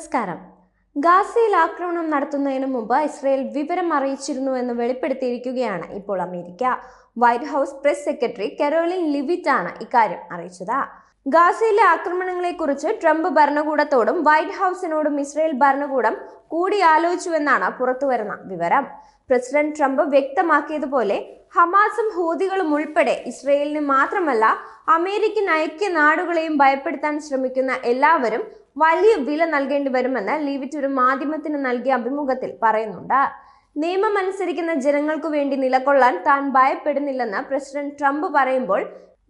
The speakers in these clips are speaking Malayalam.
നമസ്കാരം. ഗാസയിൽ ആക്രമണം നടത്തുന്നതിന് മുമ്പ് ഇസ്രയേൽ വിവരം അറിയിച്ചിരുന്നുവെന്ന് വെളിപ്പെടുത്തിയിരിക്കുകയാണ് ഇപ്പോൾ America. White House press secretary Karoline Leavitt ആണ് ഇക്കാര്യം അറിയിച്ചത്. ഗാസയിലെ ആക്രമണങ്ങളെക്കുറിച്ച് ട്രംപ് ഭരണകൂടത്തോടും വൈറ്റ് ഹൗസിനോടും ഇസ്രയേൽ ഭരണകൂടം കൂടിയാലോചിച്ചുവെന്നാണ് പുറത്തുവരുന്ന വിവരം. പ്രസിഡന്റ് ട്രംപ് വ്യക്തമാക്കിയതുപോലെ ഹമാസും ഹൂതികളും ഉൾപ്പെടെ ഇസ്രയേലിന് മാത്രമല്ല അമേരിക്കൻ ഐക്യ നാടുകളെയും ഭയപ്പെടുത്താൻ ശ്രമിക്കുന്ന എല്ലാവരും വലിയ വില നൽകേണ്ടി വരുമെന്ന് ലീവിറ്റ് ഒരു മാധ്യമത്തിന് നൽകിയ അഭിമുഖത്തിൽ പറയുന്നുണ്ട്. നിയമം അനുസരിക്കുന്ന ജനങ്ങൾക്കു വേണ്ടി നിലകൊള്ളാൻ താൻ ഭയപ്പെടുന്നില്ലെന്ന് പ്രസിഡന്റ് ട്രംപ് പറയുമ്പോൾ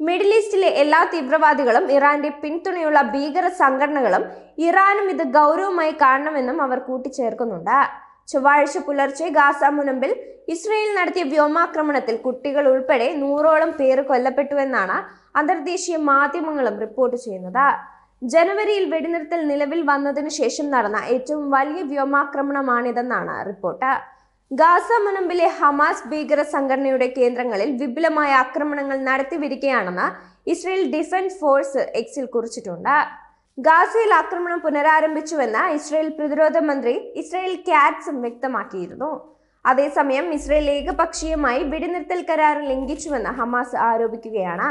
മിഡിൽ ഈസ്റ്റിലെ എല്ലാ തീവ്രവാദികളും ഇറാന്റെ പിന്തുണയുള്ള ഭീകര സംഘടനകളും ഇറാനും ഇത് ഗൗരവമായി കാണണമെന്നും അവർ കൂട്ടിച്ചേർക്കുന്നുണ്ട്. ചൊവ്വാഴ്ച പുലർച്ചെ ഗാസ മുനമ്പിൽ ഇസ്രയേൽ നടത്തിയ വ്യോമാക്രമണത്തിൽ കുട്ടികൾ ഉൾപ്പെടെ നൂറോളം പേർ കൊല്ലപ്പെട്ടുവെന്നാണ് അന്തർദേശീയ മാധ്യമങ്ങളും റിപ്പോർട്ട് ചെയ്യുന്നത്. ജനുവരിയിൽ വെടിനിർത്തൽ നിലവിൽ വന്നതിനു ശേഷം നടന്ന ഏറ്റവും വലിയ വ്യോമാക്രമണമാണിതെന്നാണ് റിപ്പോർട്ട്. ഗാസ മുനമ്പിലെ ഹമാസ് ഭീകര സംഘടനയുടെ കേന്ദ്രങ്ങളിൽ വിപുലമായ ആക്രമണങ്ങൾ നടത്തിവരികയാണെന്ന് ഇസ്രയേൽ ഡിഫൻസ് ഫോഴ്സ് എക്സിൽ കുറിച്ചിട്ടുണ്ട്. ഗാസയിൽ ആക്രമണം പുനരാരംഭിച്ചുവെന്ന് ഇസ്രയേൽ പ്രതിരോധ മന്ത്രി ഇസ്രയേൽ കാറ്റ്സും വ്യക്തമാക്കിയിരുന്നു. അതേസമയം ഇസ്രയേൽ ഏകപക്ഷീയമായി വെടിനിർത്തൽ കരാർ ലംഘിച്ചുവെന്ന് ഹമാസ് ആരോപിക്കുകയാണ്.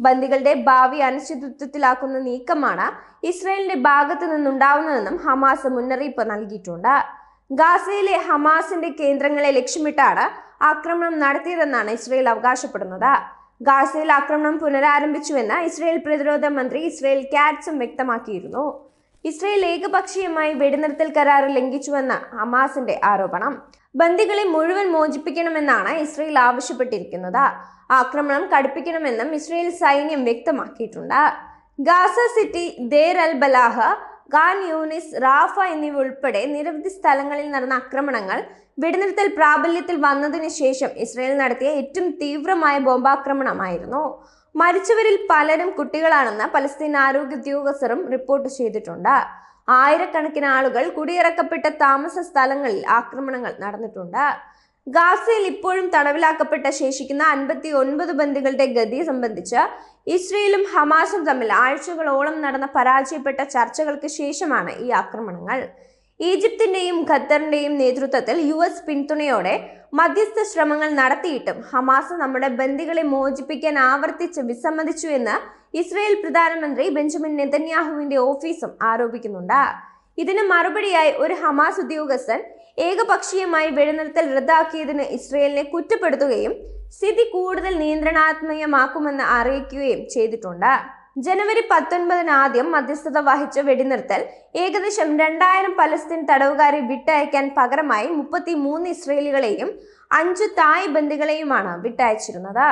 ബന്ദികളുടെ ഭാവി അനിശ്ചിതത്വത്തിലാക്കുന്ന നീക്കമാണ് ഇസ്രയേലിന്റെ ഭാഗത്തു നിന്നുണ്ടാവുന്നതെന്നും ഹമാസ് മുന്നറിയിപ്പ് നൽകിയിട്ടുണ്ട്. ഗാസയിലെ ഹമാസിന്റെ കേന്ദ്രങ്ങളെ ലക്ഷ്യമിട്ടാണ് ആക്രമണം നടത്തിയതെന്നാണ് ഇസ്രയേൽ അവകാശപ്പെടുന്നത്. ഗാസയിൽ ആക്രമണം പുനരാരംഭിച്ചുവെന്ന് ഇസ്രയേൽ പ്രതിരോധ മന്ത്രി ഇസ്രയേൽ കാറ്റ്സും വ്യക്തമാക്കിയിരുന്നു. ഇസ്രയേൽ ഏകപക്ഷീയമായി വെടിനിർത്തൽ കരാർ ലംഘിച്ചുവെന്ന് ഹമാസിന്റെ ആരോപണം ബന്ദികളെ മുഴുവൻ മോചിപ്പിക്കണമെന്നാണ് ഇസ്രയേൽ ആവശ്യപ്പെട്ടിരിക്കുന്നത്. ആക്രമണം കടുപ്പിക്കണമെന്നും ഇസ്രയേൽ സൈന്യം വ്യക്തമാക്കിയിട്ടുണ്ട്. Gaza city Deir al Balah Khan Younis Rafah എന്നിവ ഉൾപ്പെടെ നിരവധി സ്ഥലങ്ങളിൽ നടന്ന ആക്രമണങ്ങൾ വെടിനിർത്തൽ പ്രാബല്യത്തിൽ വന്നതിന് ശേഷം ഇസ്രയേൽ നടത്തിയ ഏറ്റവും തീവ്രമായ ബോംബാക്രമണമായിരുന്നു. മരിച്ചവരിൽ പലരും കുട്ടികളാണെന്ന് പലസ്തീൻ ആരോഗ്യ ഉദ്യോഗസ്ഥരും റിപ്പോർട്ട് ചെയ്തിട്ടുണ്ട്. ആയിരക്കണക്കിന് ആളുകൾ കുടിയിറക്കപ്പെട്ട താമസ സ്ഥലങ്ങളിൽ ആക്രമണങ്ങൾ നടന്നിട്ടുണ്ട്. ഗാസയിൽ ഇപ്പോഴും തടവിലാക്കപ്പെട്ട ശേഷിക്കുന്ന അൻപത്തി ഒൻപത് ബന്ദികളുടെ ഗതി സംബന്ധിച്ച് ഇസ്രയേലും ഹമാസും തമ്മിൽ ആഴ്ചകളോളം നടന്ന പരാജയപ്പെട്ട ചർച്ചകൾക്ക് ശേഷമാണ് ഈ ആക്രമണങ്ങൾ. ഈജിപ്തിന്റെയും ഖത്തറിന്റെയും നേതൃത്വത്തിൽ യു എസ് പിന്തുണയോടെ മധ്യസ്ഥ ശ്രമങ്ങൾ നടത്തിയിട്ടും ഹമാസ് നമ്മുടെ ബന്ദികളെ മോചിപ്പിക്കാൻ ആവർത്തിച്ച് വിസമ്മതിച്ചു എന്ന് ഇസ്രയേൽ പ്രധാനമന്ത്രി ബെഞ്ചമിൻ നെതന്യാഹുവിന്റെ ഓഫീസും ആരോപിക്കുന്നുണ്ട്. ഇതിന് മറുപടിയായി ഒരു ഹമാസ് ഉദ്യോഗസ്ഥൻ ഏകപക്ഷീയമായി വെടിനിർത്തൽ റദ്ദാക്കിയതിന് ഇസ്രയേലിനെ കുറ്റപ്പെടുത്തുകയും സ്ഥിതി കൂടുതൽ നിയന്ത്രണാത്മകമാക്കുമെന്ന് അറിയിക്കുകയും ചെയ്തിട്ടുണ്ട്. ജനുവരി പത്തൊൻപതിന് ആദ്യം മധ്യസ്ഥത വഹിച്ച വെടിനിർത്തൽ ഏകദേശം രണ്ടായിരം പലസ്തീൻ തടവുകാരെ വിട്ടയക്കാൻ പകരമായി മുപ്പത്തി മൂന്ന് ഇസ്രയേലികളെയും അഞ്ചു തായ് ബന്ദികളെയുമാണ് വിട്ടയച്ചിരുന്നത്.